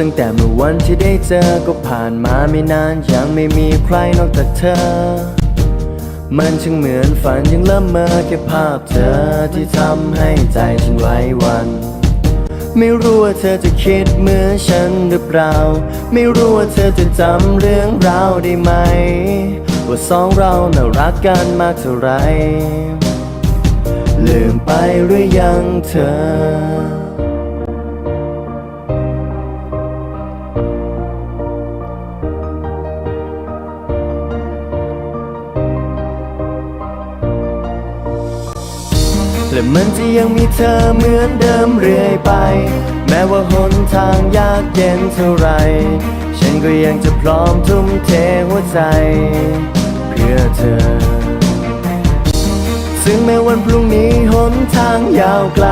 ตั้งแต่เมื่อวันที่ได้เจอก็ผ่านมาไม่นานยังไม่มีใครนอกจากเธอ มันช่างเหมือนฝันยังละเมอแค่ภาพเธอที่ทำให้ใจฉันไหว้หวัน ไม่รู้ว่าเธอจะคิดเหมือนฉันหรือเปล่า ไม่รู้ว่าเธอจะจำเรื่องราวได้ไหม ว่าสองเราน่ารักกันมากเท่าไรลืมไปหรือยังเธอ และมันจะยังมีเธอเหมือนเดิมเรื่อยไป แม้ว่าหนทางยากเย็นเท่าไร ฉันก็ยังจะพร้อมทุ่มเทหัวใจ เพื่อเธอ ซึ่งแม้วันพรุ่งนี้หนทางยาวไกล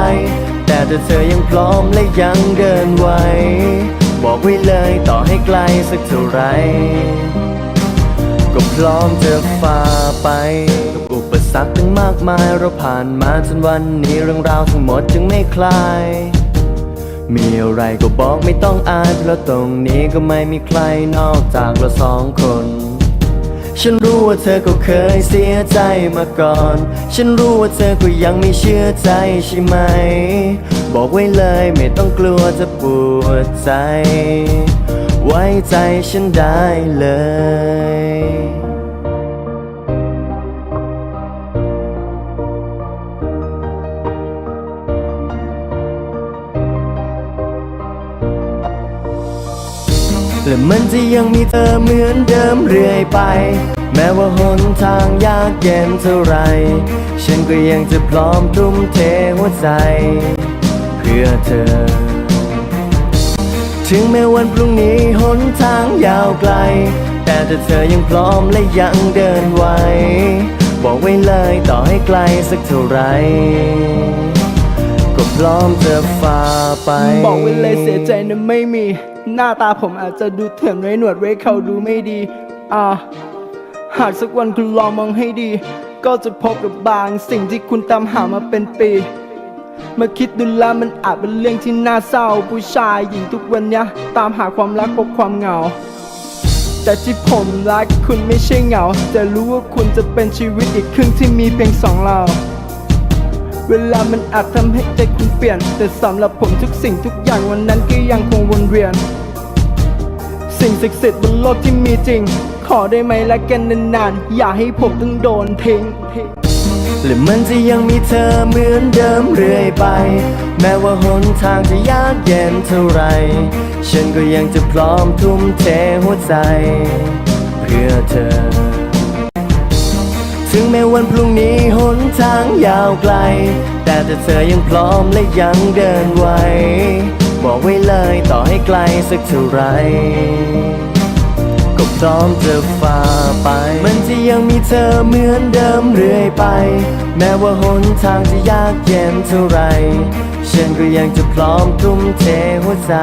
แต่ถ้าเธอยังพร้อมและยังเดินไหวบอกไว้เลยต่อให้ไกลสักเท่าไร ก็พร้อมจะฝ่าไป กับอุปสรรคตั้งมากมายเราผ่านมาจนวันนี้เรื่องราวทั้งหมดจึงไม่คลาย มีอะไรก็บอกไม่ต้องอายเพราะตรงนี้ก็ไม่มีใครนอกจากเราสองคน ฉันรู้ว่าเธอก็เคยเสียใจมาก่อน ฉันรู้ว่าเธอก็ยังไม่เชื่อใจใช่ไหม บอกไว้เลยไม่ต้องกลัวจะปวดใจ ไว้ใจฉันได้เลย และมันจะยังมีเธอเหมือนเดิมเรื่อยไป แม้ว่าหนทางยากเย็นเท่าไร ฉันก็ยังจะพร้อมทุ่มเทหัวใจ เพื่อเธอ ถึงแม้วันพรุ่งนี้หนทางยาวไกล แต่ถ้าเธอยังพร้อมและยังเดินไหวบอกไว้เลยต่อให้ไกลสักเท่าไหร ก็พร้อมจะฝ่าไป บอกไว้เลยเสียใจนะไม่มี หน้าตาผมอาจจะดูเถื่อนไว้หนวดไว้เขาดูไม่ดี อ่า หากสักวันคุณลองมองให้ดี ก็จะพบกับบางสิ่งที่คุณตามหามาเป็นปีมื่อคิดดูแล้วมันอาจเป็นเรื่องที่น่าเศร้า ผู้ชายหญิงทุกวันเนี้ยตามหาความรักพบความเหงา แต่ที่ผมรักคุณไม่ใช่เหงา แต่รู้ว่าคุณจะเป็นชีวิตอีกครึ่งที่มีเพียงสองเรา เวลามันอาจทำให้ใจคุณเปลี่ยน แต่สำหรับผมทุกสิ่งทุกอย่างวันนั้นก็ยังคงวนเวียน สิ่งศักดิ์สิทธิ์บนโลกที่มีจริง ขอได้ไหมละกันนานๆ อย่าให้ผมต้องโดนทิ้งและมันจะยังมีเธอเหมือนเดิมเรื่อยไป แม้ว่าหนทางจะยากเย็นเท่าไร ฉันก็ยังจะพร้อมทุ่มเทหัวใจ เพื่อเธอ ถึงแม้วันพรุ่งนี้หนทางยาวไกล แต่ถ้าเธอยังพร้อมและยังเดินไหวบอกไว้เลยต่อให้ไกลสักเท่าไรก็พร้อมจะฝ่าไป มันจะยังมีเธอเหมือนเดิมเรื่อยไป แม้ว่าหนทางจะยากเย็นเท่าไรฉันก็ยังจะพร้อมทุ่มเทหัวใจ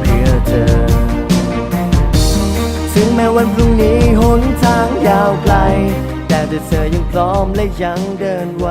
เพื่อเธอ ถึงแม้วันพรุ่งนี้หนทางยาวไกล แต่เธอยังพร้อมและยังเดินไหว